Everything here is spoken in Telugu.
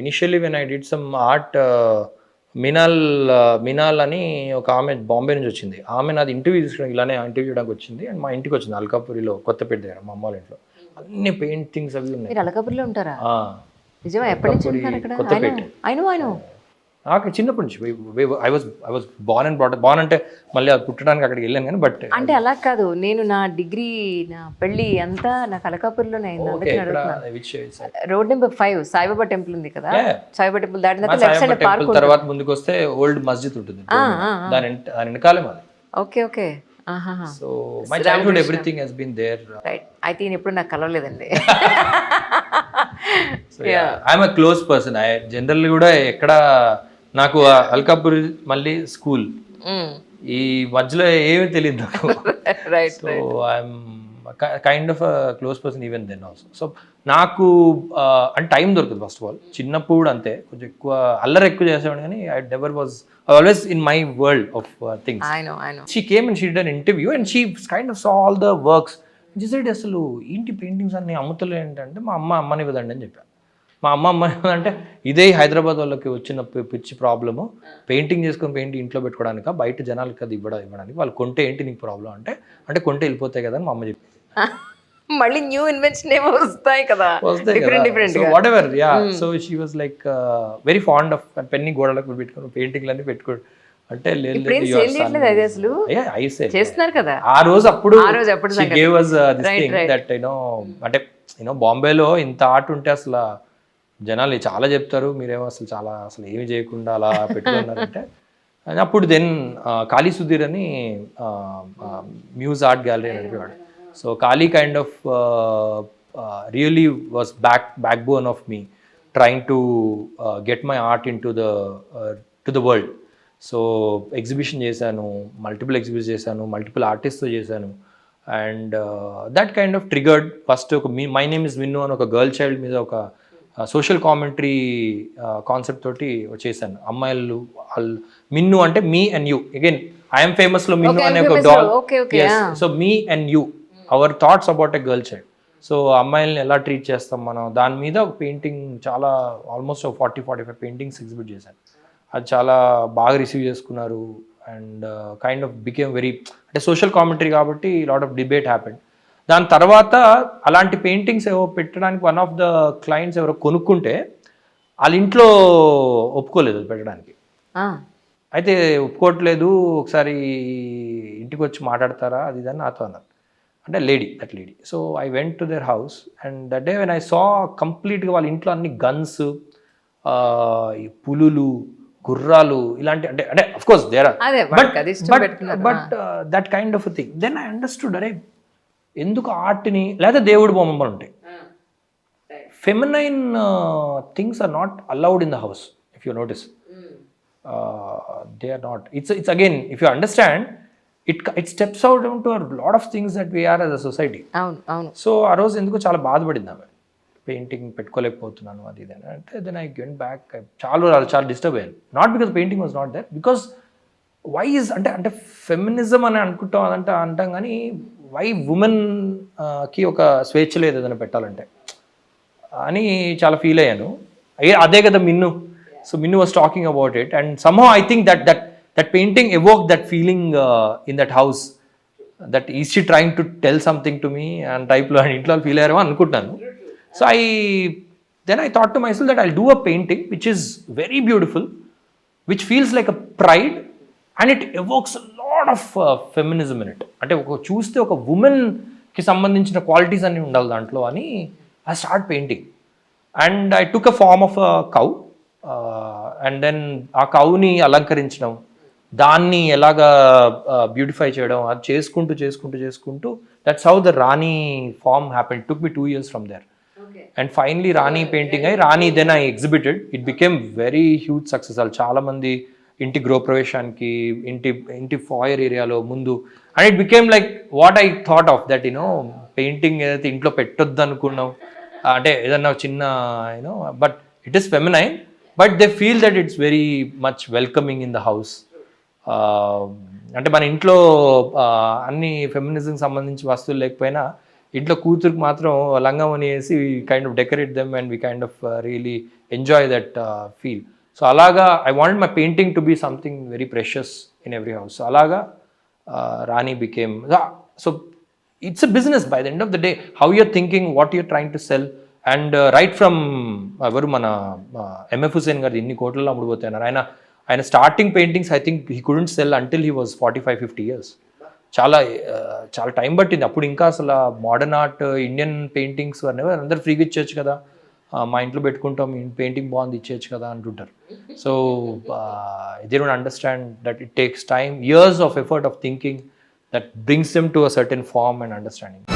Initially when I did some art Minal Minal అని ఒక ఆమె బాంబే నుంచి వచ్చింది. ఆమె నాది ఇంటర్వ్యూ తీసుకోవడానికి ఇలానే ఇంటర్వ్యూ చేయడానికి వచ్చింది. అండ్ మా ఇంటికి వచ్చింది. అల్కాపురిలో కొత్తపేట దగ్గర మా అమ్మ వాళ్ళ ఇంట్లో. అన్ని పెయింటింగ్స్ అవి ఉన్నాయి. అలకపురిలో ఉంటారా? నిజమా? ఎప్పటి నుంచి కొత్తపేట. నాకు చిన్నప్పటి నుంచి I was I was born and brought born అంటే మళ్ళీ అది పుట్టడానికి అక్కడికి వెళ్ళాను కానీ బట్ అంటే అలా కాదు. నేను నా డిగ్రీ నా పెళ్ళి అంతా నాకు అలకాపురిలోనే అయింది. Road number five Saibaba temple ఉంది కదా. సాయిబాబా టెంపుల్ దాటిన లెఫ్ట్ పార్క్ తర్వాత ముందుకు వస్తే ఓల్డ్ మస్జిద్ ఉంటుంది. దాని దాని వెనకాలే మాది. Okay okay. So my childhood everything has been there right అయితే ఈయన ఎప్పుడు నాకు కలవలేదండి. I'm a close person I general కూడా ఎక్కడ నాకు అల్కాపూర్ మళ్ళీ స్కూల్. ఈ మధ్యలో ఏమీ తెలియదు నాకు. Right so I'm kind of close person even then also so నాకు అంటే టైం దొరకదు ఫస్ట్ ఆఫ్ ఆల్ చిన్నప్పుడు అంతే. కొంచెం ఎక్కువ అల్లరి ఎక్కువ చేసేవాడు కానీ I never was always in my world of things she came and she done interview and she kind of saw all the works side అసలు ఏంటి పెయింటింగ్స్ అన్ని అమ్ముతలు ఏంటంటే మా అమ్మ అమ్మని ఇవ్వదండి అని చెప్పాను మా అమ్మ అమ్మ అంటే ఇదే హైదరాబాద్ వాళ్ళకి వచ్చిన పిచ్చి ప్రాబ్లము. పెయింటింగ్ చేసుకొని పెయింటింగ్ ఇంట్లో పెట్టుకోవడానిక? బయట జనాలకి అది ఇవ్వడం ఇవ్వడానికి? వాళ్ళు కొంటే ఏంటి నీకు ప్రాబ్లం అంటే అంటే కొంటే వెళ్ళిపోతాయి కదా అని మా అమ్మ చెప్పి మళ్ళీ న్యూ ఇన్వెన్షన్ ఏమో వస్తాయి కదా. వస్తాయి different different so whatever yeah so she was like very fond of పెన్ని గోడలకు పెట్టుకుని పెయింటింగ్లు అన్ని పెట్టుకో అంటే లేదు అసలు? చేస్తున్నారు కదా. ఆ రోజు అప్పుడు ఆ రోజు అప్పుడు. దట్ యూనో అంటే యూనో బాంబేలో ఇంత ఆర్ట్ ఉంటే అసలు జనాలు చాలా చెప్తారు మీరేమో అసలు చాలా అసలు ఏమి చేయకుండా అలా పెట్టుకున్నారంటే అప్పుడు దెన్ కాళీ సుధీర్ అని మ్యూజ్ ఆర్ట్ గ్యాలరీ అని నడిపేవాడు. So Kali kind of really was back backbone of me trying to get my art in to the to the world so exhibition చేశాను మల్టిపుల్ ఎగ్జిబిషన్ చేశాను మల్టిపుల్ ఆర్టిస్ట్తో చేశాను. And that kind of triggered first ఒక me my name is Vinnu అని ఒక గర్ల్ చైల్డ్ మీద ఒక సోషల్ కామెంటరీ కాన్సెప్ట్ తోటి చేశాను అమ్మాయిలు వాళ్ళు మిన్ను అంటే me and you. Again I'm ఫేమస్లో Minnu Okay, అనే ఒక డాల్లో. So me and you our thoughts about a girl child so అమ్మాయిల్ని ఎలా ట్రీట్ చేస్తాం మనం? దాని మీద ఒక పెయింటింగ్ చాలా ఆల్మోస్ట్ ఒక forty forty five paintings exhibit చేశాను. అది చాలా బాగా రిసీవ్ చేసుకున్నారు. And kind of became very అంటే సోషల్ కామెంటరీ కాబట్టి లాట్ ఆఫ్ డిబేట్ హ్యాపెండ్ దాని తర్వాత అలాంటి పెయింటింగ్స్ ఏవో పెట్టడానికి వన్ ఆఫ్ ద క్లయింట్స్ ఎవరో కొనుక్కుంటే వాళ్ళ ఇంట్లో ఒప్పుకోలేదు పెట్టడానికి. అయితే ఒప్పుకోవట్లేదు ఒకసారి ఇంటికి వచ్చి మాట్లాడతారా అది ఇది అని నాతో అన్నారు. అంటే lady that lady so I went to their house and that day when I saw కంప్లీట్గా వాళ్ళ ఇంట్లో అన్ని గన్స్ ఈ పులులు గుర్రాలు ఇలాంటి అంటే అంటే of course there are but but that kind of thing then I understood అరే ఎందుకు ఆర్ట్ని లేదా దేవుడి బొమ్మలు ఉంటాయి. Feminine things are not allowed in the house if you notice they are not it's it's again if you understand it it steps out to our lot of things that we're as a society అవును అవును. సో ఆ రోజు ఎందుకు చాలా బాధపడింది ఆమె. పెయింటింగ్ పెట్టుకోలేకపోతున్నాను అది ఇది అంటే దెన్ ఐ గెట్ బ్యాక్ చాలా రోజులు చాలా డిస్టర్బ్ అయ్యాను. Not because painting was not there because why is అంటే అంటే ఫెమినిజం అని అనుకుంటాం అదంటే అంటాం కానీ వై ఉమెన్కి ఒక స్వేచ్ఛ లేదు ఏదైనా పెట్టాలంటే. అని చాలా ఫీల్ అయ్యాను. అదే కదా Minnu. So Minnu was talking about it and somehow I think that that that painting evoke that feeling in that house that is she trying to tell something to me and టైప్లో అండ్ ఇంట్లో ఫీల్ అయ్యారో అనుకుంటున్నాను. So I then I thought to myself that I do a painting which is very beautiful which feels like a pride and it evokes lot of feminism in it అంటే ఒక చూస్తే ఒక ఉమెన్కి సంబంధించిన క్వాలిటీస్ అన్ని ఉండాలి దాంట్లో అని I start painting and I took a form of a cow and then ఆ కౌని అలంకరించడం దాన్ని ఎలాగా బ్యూటిఫై చేయడం అది చేసుకుంటూ చేసుకుంటూ చేసుకుంటూ that's how the Rani form happen took me two years from there and finally Rani painting అయ్యి Rani then I exhibited it became very huge success వాళ్ళు చాలా మంది ఇంటి గృహప్రవేశానికి ఇంటి ఇంటి ఫాయర్ ఏరియాలో ముందు and it became like what I thought of that you know painting ఏదైతే ఇంట్లో పెట్టొద్దు అనుకున్నాం అంటే ఏదన్నా చిన్న you know but it is feminine but they feel that it's very much welcoming in the house అంటే మన ఇంట్లో అన్ని ఫెమినిజంకి సంబంధించి వస్తువులు లేకపోయినా ఇంట్లో కూతురికి మాత్రం లంగమని వేసి kind of decorate them and we kind of really enjoy that feel so అలాగా I want my painting to be something very precious in every house so అలాగా Rani became so it's a business by the end of the day how you're thinking what you're trying to sell and right from ఎవరు మన ఎంఎఫ్ హుసేన్ గారు ఇన్ని కోట్లలో అమ్ముడుపోతున్నారు. ఆయన ఆయన starting paintings I think he couldn't sell until he was forty five fifty years చాలా చాలా టైం పట్టింది. అప్పుడు ఇంకా అసలు మోడర్న్ ఆర్ట్ ఇండియన్ పెయింటింగ్స్ అనేవి అందరు ఫ్రీగా ఇచ్చేయచ్చు కదా. మా ఇంట్లో పెట్టుకుంటాం పెయింటింగ్ బాగుంది ఇచ్చేయచ్చు కదా అంటుంటారు. So they don't understand that it takes time years of effort of thinking that brings them to a certain form and understanding